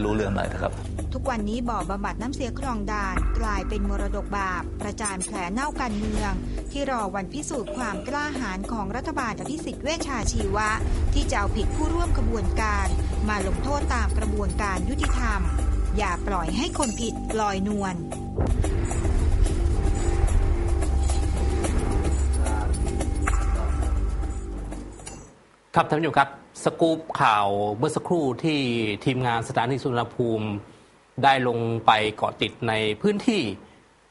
รู้เรื่องหน่อยนะครับ ทุกวันนี้บ่อบำบัดน้ำเสียคลองด่านกลายเป็นมรดกบาป ประจานแผลเน่าการเมือง ที่รอวันพิสูจน์ความกล้าหาญของรัฐบาลอภิสิทธิ์เวชชาชีวะ ที่จะเอาผิดผู้ร่วมขบวนการ มาลงโทษตามกระบวนการยุติธรรม อย่าปล่อยให้คนผิดลอยนวลครับท่านผู้ชมครับ สกู๊ปข่าวเมื่อสักครู่ที่ทีมงานสถานีสุนทรภูมิได้ลงไปเกาะติดในพื้นที่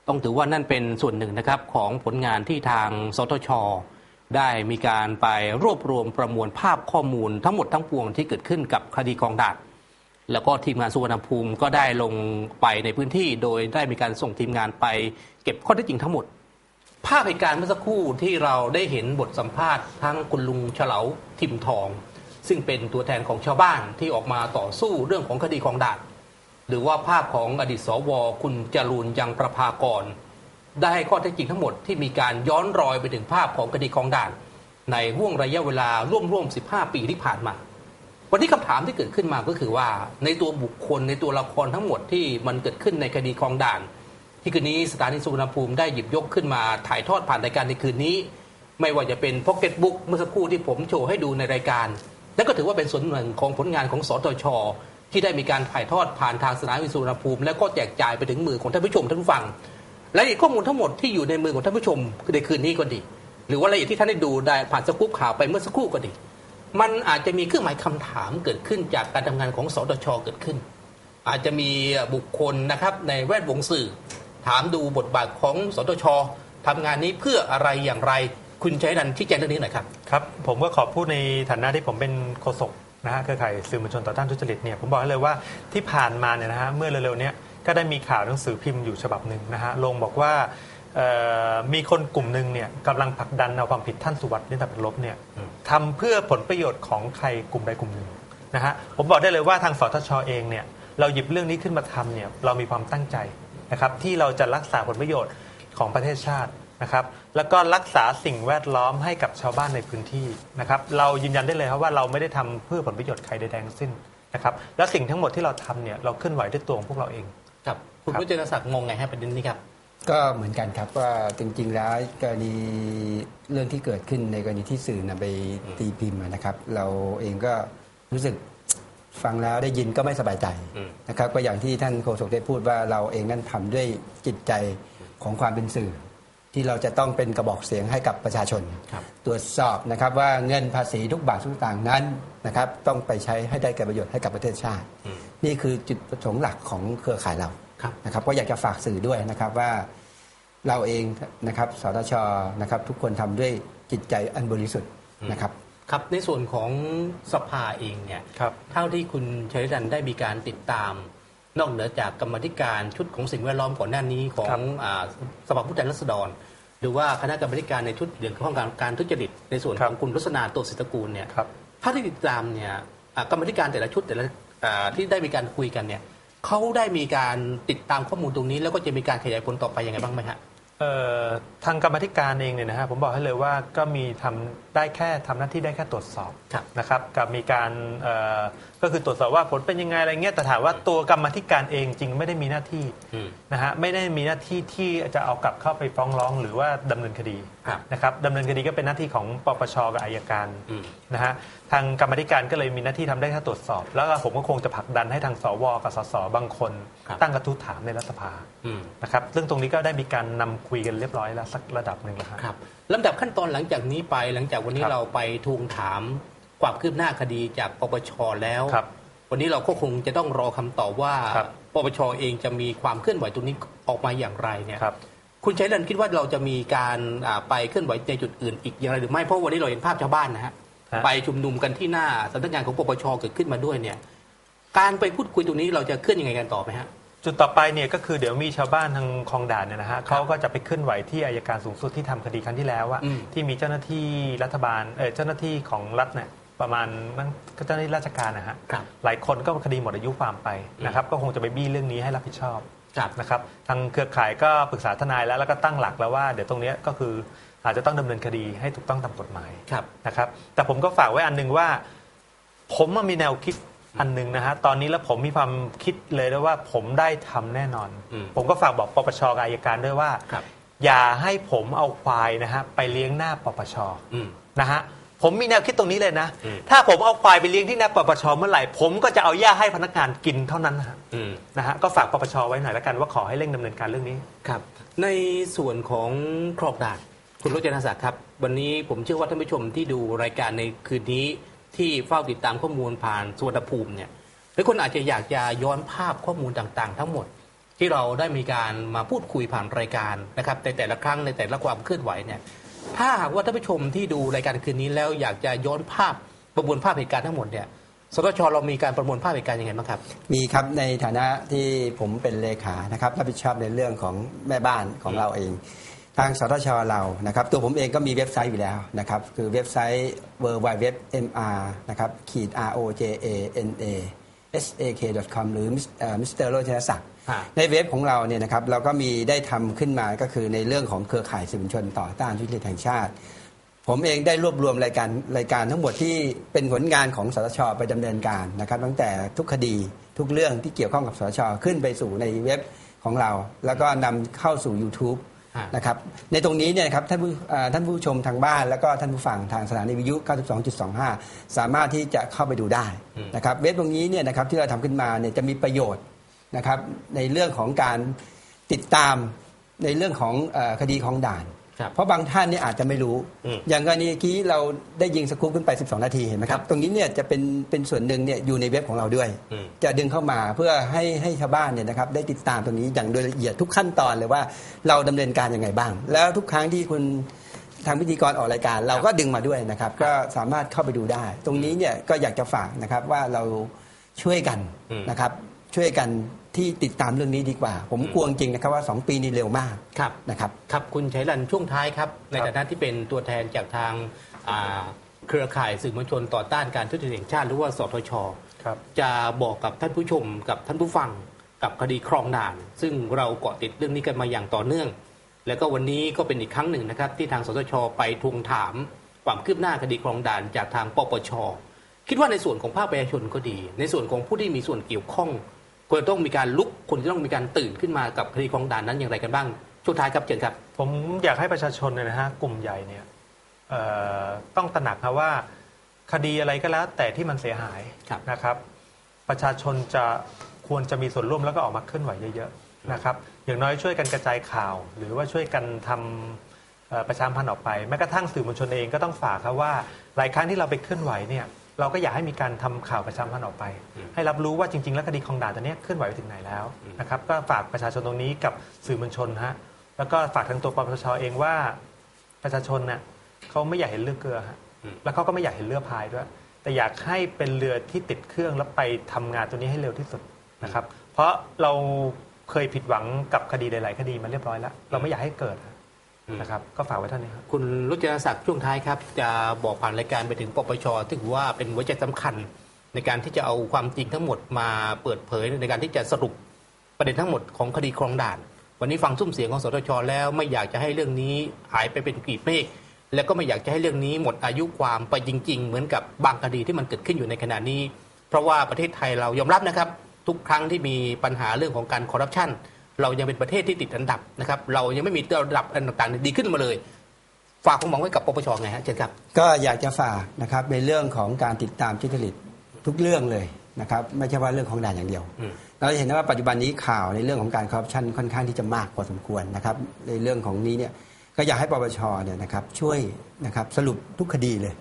ต้องถือว่านั่นเป็นส่วนหนึ่งนะครับของผลงานที่ทางสทช ได้มีการไปรวบรวมประมวลภาพข้อมูลทั้งหมดทั้งปวงที่เกิดขึ้นกับคดีคลองดานแล้วก็ทีมงานสุวรรณภูมิก็ได้ลงไปในพื้นที่ โดยได้มีการส่งทีมงานไปเก็บข้อเท็จจริงทั้งหมด ภาพเหตุการณ์เมื่อสักครู่ที่เราได้เห็นบทสัมภาษณ์ทั้งคุณลุงเฉลาทิมทอง ซึ่งเป็นตัวแทนของชาวบ้านที่ออกมาต่อสู้เรื่องของคดีของด่าน หรือว่าภาพของอดีตสวคุณจรูนยังประภากร ได้ให้ข้อเท็จจริงทั้งหมดที่มีการย้อนรอยไปถึงภาพของคดีของด่าน ในห่วงระยะเวลาร่วมๆ15 ปีที่ผ่านมา วันนี้คำถามที่เกิดขึ้นมาก็คือว่า ในตัวบุคคลในตัวละครทั้งหมดที่มันเกิดขึ้นในคดีคลองด่าน ที่คืนนี้สถานีสุวรรณภูมิได้หยิบยกขึ้นมาถ่ายทอดผ่านรายการในคืนนี้ ไม่ว่าจะเป็นพ็อกเก็ตบุ๊กเมื่อสักครู่ที่ผมโชว์ให้ดูในรายการ และก็ถือว่าเป็นส่วนหนึ่งของผลงานของสตชที่ได้มีการถ่ายทอดผ่านทางสถานีสุวรรณภูมิ และก็แจกจ่ายไปถึงมือของท่านผู้ชมท่านผู้ฟังและอีกข้อมูลทั้งหมดที่อยู่ในมือของท่านผู้ชมในคืนนี้ก็ดี หรือว่ารายละเอียดที่ท่านได้ดูได้ผ่านสกู๊ปข่าวไปเมื่อสักครู่ก็ดี มันอาจจะมีเครื่องหมายคำถามเกิดขึ้นจากการทำงานของสตชเกิดขึ้น อาจจะมีบุคคลนะครับในแวดวงสื่อ ถามดูบทบาทของสตชทำงานนี้เพื่ออะไรอย่างไร คุณชัยนันท์ชี้แจงเรื่องนี้หน่อยครับ ครับผมก็ขอพูดในฐานะที่ผมเป็นโฆษกนะฮะเครือข่ายสื่อมวลชนต่อต้านทุจริตเนี่ยผมบอกให้เลยว่าที่ผ่านมาเนี่ยนะฮะเมื่อเร็วๆเนี้ยก็ได้มีข่าวหนังสือพิมพ์อยู่ฉบับหนึ่งนะฮะลงบอกว่ามีคนกลุ่มหนึ่งเนี่ยกำลังผลักดันเอาความผิดท่านสุวัสดิ์นิตเป็นลบเนี่ยทำเพื่อผลประโยชน์ของใครกลุ่มใดกลุ่มหนึ่งนะฮะผมบอกได้เลยว่าทางสทชเองเนี่ยเราหยิบเรื่องนี้ขึ้นมาทำเนี่ยเรามีความตั้งใจนะครับที่เราจะรักษาผลประโยชน์ของประเทศชาติ นะครับแล้วก็รักษาสิ่งแวดล้อมให้กับชาวบ้านในพื้นที่นะครับเรายืนยันได้เลยครับว่าเราไม่ได้ทำเพื่อผลประโยชน์ใครใดๆทั้งสิ้นนะครับแล้วสิ่งทั้งหมดที่เราทำเนี่ยเราเคลื่อนไหวด้วยตัวของพวกเราเองครับคุณครับวิจารศักดิ์งงไงฮะประเด็นนี้ครับก็เหมือนกันครับว่าจริงๆแล้วกรณีเรื่องที่เกิดขึ้นในกรณีที่สื่อนำไปตีพิมพ์นะครับ เราเองก็รู้สึกฟังแล้วได้ยินก็ไม่สบายใจอืมนะครับ ก็อย่างที่ท่านโฆษกได้พูดว่าเราเองนั้นทำด้วยจิตใจของความเป็นสื่อ ที่เราจะต้องเป็นกระบอกเสียงให้กับประชาชนครับตรวจสอบนะครับว่าเงินภาษีทุกบาททุกสตางค์นั้นนะครับต้องไปใช้ให้ได้เกิดประโยชน์ให้กับประเทศชาติอืมนี่คือจุดประสงค์หลักของเครือข่ายเราครับนะครับก็อยากจะฝากสื่อด้วยนะครับว่าเราเองนะครับสตชนะครับทุกคนทำด้วยจิตใจอันบริสุทธิ์นะครับครับในส่วนของสภาเองเนี่ยครับเท่าที่คุณชัยนันท์ได้มีการติดตาม นอกเหนือจากกรรมาธิการชุดของสิ่งแวดล้อมก่อนหน้านี้ของครับอ่าสภาผู้แทนราษฎร หรือว่าคณะกรรมาธิการในชุดเรื่องของการการทุจริตในส่วนของคุณรัศนาตัวสิทธกูลเนี่ยครับถ้าที่ติดตามเนี่ยอ่ากรรมาธิการแต่ละชุดแต่ละอ่าที่ได้มีการคุยกันเนี่ยเขาได้มีการติดตามข้อมูลตรงนี้ แล้วก็จะมีการขยายผลต่อไปยังไงบ้างไหมฮะเอ่อ ทางกรรมาธิการเองเนี่ยนะฮะผมบอกให้เลยว่าก็มีทำได้แค่ทำหน้าที่ได้แค่ตรวจสอบครับนะครับกับมีการเอ่อก็คือตรวจสอบว่าผลเป็นยังไงอะไรเงี้ยแต่ถามว่าตัวกรรมาธิการเองจริงไม่ได้มีหน้าที่อืมนะฮะไม่ได้มีหน้าที่ที่จะเอากลับเข้าไปฟ้องร้องหรือว่าดำเนินคดีครับนะครับดำเนินคดีก็เป็นหน้าที่ของปปชกับอายการอืมนะฮะ ทางกรรมาธิการก็เลยมีหน้าที่ทำได้แค่ตรวจสอบ แล้วก็ผมก็คงจะผลักดันให้ทางสวกับสสบางคนครับตั้งกระทู้ถามในรัฐสภาอืมนะครับซึ่งตรงนี้ก็ได้มีการนำคุยกันเรียบร้อยแล้วสักระดับหนึ่งแล้วครับครับลำดับขั้นตอนหลังจากนี้ไปหลังจากวันนี้ครับเราไปทวงถามความคืบหน้าคดีจากปปชแล้วครับวันนี้เราก็คงจะต้องรอคำตอบว่าครับปปชเองจะมีความเคลื่อนไหวตรงนี้ออกมาอย่างไรเนี่ยครับคุณชัยนันท์คิดว่าเราจะมีการอ่าไปเคลื่อนไหวในจุดอื่นอีกอย่างไรหรือไม่เพราะวันนี้เราเห็นภาพชาวบ้านนะฮะฮะ ไปชุมนุมกันที่หน้าสำนักงานของปปชเกิดขึ้นมาด้วยเนี่ย การไปพูดคุยตรงนี้เราจะเคลื่อนยังไงกันต่อไหมฮะจุดต่อไปเนี่ยก็คือเดี๋ยวมีชาวบ้านทางคลองด่านเนี่ยนะฮะเขาก็จะไปเคลื่อนไหวที่อายการสูงสุดที่ทำคดีครั้งที่แล้วอะอืมที่มีเจ้าหน้าที่รัฐบาลเออเจ้าหน้าที่ของรัฐเนี่ยประมาณนั่นก็เจ้าหน้าที่ราชการนะฮะครับหลายคนก็คดีหมดอายุความไปนะครับ ก็คงจะไปบี้เรื่องนี้ให้รับผิดชอบครับนะครับ ทางเครือข่ายก็ปรึกษาทนายแล้วแล้วก็ตั้งหลักแล้วว่า เดี๋ยวตรงเนี้ยก็คือ อาจจะต้องดำเนินคดีให้ถูกต้องตามกฎหมายครับนะครับ แต่ผมก็ฝากไว้อันหนึงว่า ผมมันมีแนวคิดอันหนึ่งนะฮะตอนนี้แล้วผมมีความคิดเลยด้วยว่าผมได้ทำแน่นอนอืมผมก็ฝากบอกปปชกับอัยการด้วยว่าครับอย่าให้ผมเอาควายนะฮะไปเลี้ยงหน้าปปชอืมนะฮะผมมีแนวคิดตรงนี้เลยนะอืมถ้าผมเอาควายไปเลี้ยงที่หน้าปปชเมื่อไหร่ ผมก็จะเอาหญ้าให้พนักงานกินเท่านั้นนะฮะอืมนะฮะก็ฝากปปชไว้หน่อยแล้วกันว่าขอให้เร่งดำเนินการเรื่องนี้ครับ ในส่วนของครอบด่าน คุณรจนาศักดิ์ครับ วันนี้ผมเชื่อว่าท่านผู้ชมที่ดูรายการในคืนนี้ที่เฝ้าติดตามข้อมูลผ่านสุวนภูมิเนี่ยหรือคนอาจจะอยากจะย้อนภาพข้อมูลต่างๆ ทั้งหมด ที่เราได้มีการมาพูดคุยผ่านรายการนะครับในแต่ละครั้งในแต่ละความเคลื่อนไหวเนี่ยถ้าหากว่าท่านผู้ชมที่ดูรายการคืนนี้แล้วอยากจะย้อนภาพประมวลภาพเหตุการณ์ทั้งหมดเนี่ยสตชเรามีการประมวลภาพเหตุการณ์ยังไงบ้างครับ มีครับในฐานะที่ผมเป็นเลขานะครับรับผิดชอบในเรื่องของแม่บ้านของเราเอง ทางสทชเรานะครับตัวผมเองก็มีเว็บไซต์อยู่แล้วนะครับคือเว็บไซต์ w w w m r นะครับขีด r o j a n a s a k com หรือมิสเตอร์โรจนศักดิ์ฮะในเว็บของเราเนี่ยนะครับเราก็มีได้ทำขึ้นมาก็คือในเรื่องของเครือข่ายสื่อมวลชนต่อต้านทุจริตแห่งชาติ ผมเองได้รวบรวมรายการรายการทั้งหมดที่เป็นผลงานของสตชไปดำเนินการนะครับตั้งแต่ทุกคดีทุกเรื่องที่เกี่ยวข้องกับสตชขึ้นไปสู่ในเว็บของเรา แล้วก็นำเข้าสู่ YouTube ฮะ นะครับในตรงนี้เนี่ยนะครับท่านผู้อ่าท่านผู้ชมทางบ้านแล้วก็ท่านผู้ฟังทางสถานีวิทยุ 92.25 สามารถที่จะเข้าไปดูได้นะครับเว็บตรงนี้เนี่ยนะครับที่เราทำขึ้นมาเนี่ยจะมีประโยชน์นะครับในเรื่องของการติดตามในเรื่องของเออคดีของด่านครับ เพราะบางท่านเนี่ยอาจจะไม่รู้อืมอย่างกรณีเมื่อกี้เราได้ยิงสกู๊ปขึ้นไป 12 นาทีเห็นไหมครับ ตรงนี้เนี่ยจะเป็นเป็นส่วนหนึ่งเนี่ยอยู่ในเว็บของเราด้วยอืมจะดึงเข้ามาเพื่อให้ให้ชาวบ้านเนี่ยนะครับได้ติดตามตรงนี้อย่างโดยละเอียดทุกขั้นตอนเลยว่าเราดำเนินการยังไงบ้าง แล้วทุกครั้งที่คุณทางพิธีกรออกรายการ เราก็ดึงมาด้วยนะครับก็สามารถเข้าไปดูได้ ตรงนี้เนี่ยก็อยากจะฝากนะครับว่าเราช่วยกันอืมนะครับช่วยกัน ที่ติดตามเรื่องนี้ดีกว่า ผมกลัวจริงๆนะครับว่า 2 ปีนี้เร็วมากครับนะครับ ครับคุณชัยรันช่วงท้ายครับ ในครับฐานะที่เป็นตัวแทนจากทางอ่าเครือข่ายสื่อมวลชนต่อต้านการทุจริตแห่งชาติหรือว่าสทชครับจะบอกกับท่านผู้ชมกับท่านผู้ฟังกับคดีครองด่าน ซึ่งเราเกาะติดเรื่องนี้กันมาอย่างต่อเนื่อง แล้วก็วันนี้ก็เป็นอีกครั้งหนึ่งนะครับ ที่ทางสทช ไปทวงถามความคืบหน้าคดีครองด่านจากทางปปชคิดว่าในส่วนของภาคประชาชนก็ดี ในส่วนของผู้ที่มีส่วนเกี่ยวข้อง ควรจะต้องมีการลุกควรจะต้องมีการตื่นขึ้นมากับคดีครองด่านนั้นอย่างไรกันบ้างช่วงท้ายครับเชิญครับ ผมอยากให้ประชาชนเนี่ยนะฮะกลุ่มใหญ่เนี่ยเอ่อต้องตระหนักนะว่าคดีอะไรก็แล้ว แต่ที่มันเสียหายครับนะครับ ประชาชนจะควรจะมีส่วนร่วมแล้วก็ออกมาเคลื่อนไหวเยอะๆนะครับ อย่างน้อยช่วยกันกระจายข่าว หรือว่าช่วยกันทำเอ่อประชาสัมพันธ์ออกไปแม้กระทั่งสื่อมวลชนเองก็ต้องฝากครับว่าหลายครั้งที่เราไปเคลื่อนไหวเนี่ย เราก็อยากให้มีการทำข่าวประชาสัมพันธ์ออกไป ให้รับรู้ว่าจริง ๆ แล้วคดีคลองด่านตัวเนี้ยเคลื่อนไหวไปถึงไหนแล้วนะครับก็ฝากประชาชนตรงนี้กับสื่อมวลชนฮะแล้วก็ฝากทางตัวปปชเองว่าประชาชนน่ะเขาไม่อยากเห็นเรือเกลือฮะอืมแล้วเขาก็ไม่อยากเห็นเรือพายด้วย แต่อยากให้เป็นเรือที่ติดเครื่องแล้วไปทำงานตัวนี้ให้เร็วที่สุดนะครับ เพราะเราเคยผิดหวังกับคดีหลาย ๆ คดีมาเรียบร้อยแล้ว เราไม่อยากให้เกิด นะครับก็ฝากไว้เท่านี้ครับ คุณรุจนศักดิ์ช่วงท้ายครับ จะบอกผ่านรายการไปถึงปปชที่ถือว่าเป็นหัวใจสำคัญ ในการที่จะเอาความจริงทั้งหมดมาเปิดเผยในการที่จะสรุปประเด็นทั้งหมดของคดีครองด่าน วันนี้ฟังซุ้มเสียงของสตชแล้วไม่อยากจะให้เรื่องนี้หายไปเป็นกลีบเมฆและก็ไม่อยากจะให้เรื่องนี้หมดอายุความไปจริง ๆ เหมือนกับบางคดีที่มันเกิดขึ้นอยู่ในขณะนี้ เพราะว่าประเทศไทยเรายอมรับนะครับ ทุกครั้งที่มีปัญหาเรื่องของการคอร์รัปชัน เรายังเป็นประเทศที่ติดอันดับนะครับ เรายังไม่มีระดับอันต่างๆดีขึ้นมาเลย ฝากความหวังไว้กับปปชไงฮะเชิญครับ ก็อยากจะฝากนะครับในเรื่องของการติดตามทุจริตทุกเรื่องเลยนะครับไม่ใช่ว่าเรื่องของด่านอย่างเดียวอืมเราจะเห็นได้ว่าปัจจุบันนี้ข่าวในเรื่องของการคอร์รัปชันค่อนข้างที่จะมากพอสมควรนะครับในเรื่องของนี้เนี่ยก็อยากให้ปปชเนี่ยนะครับช่วยนะครับสรุปทุกคดีเลย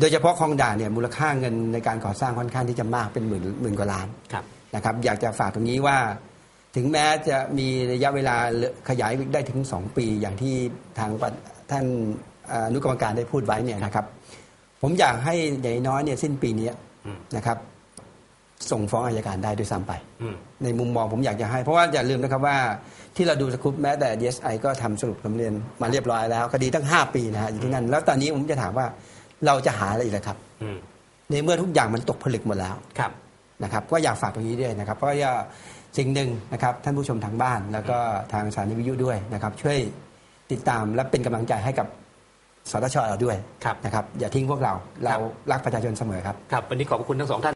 โดยเฉพาะคลองด่านเนี่ยมูลค่าเงินในการก่อสร้างค่อนข้างที่จะมากเป็นหมื่นหมื่นกว่าล้านครับนะครับอยากจะฝากตรงนี้ว่า ถึงแม้จะมีระยะเวลาขยายได้ถึง 2 ปีอย่างที่ทางประท่านอ่าอนุกรรมการได้พูดไว้เนี่ยนะครับ ผมอยากให้อย่างน้อยเนี่ยสิ้นปีนี้อืมนะครับ ส่งฟ้องอายการได้ด้วยซ้ำไปอืมในมุมมองผมอยากจะให้ เพราะว่าอย่าลืมนะครับว่าที่เราดูสกูปแม้แต่ DSI ก็ทำสรุปสำเร็จมาเรียบร้อยแล้ว คดีตั้ง 5 ปีนะฮะอยู่ที่นั่น แล้วตอนนี้ผมจะถามว่าเราจะหาอะไรอีกล่ะครับอืมในเมื่อทุกอย่างมันตกผลึกหมดแล้วครับนะครับ ก็อยากฝากตรงนี้ด้วยนะครับ เพราะว่า สิ่งหนึ่งนะครับท่านผู้ชมทางบ้าน แล้วก็ทางสถารนิวิทยุด้วยนะครับ ช่วยติดตามและเป็นกำลังใจให้กับสตชเราด้วยครับ นะครับ อย่าทิ้งพวกเรา เรารักประชาชนเสมอครับ ครับ วันนี้ขอบคุณทั้งสองท่าน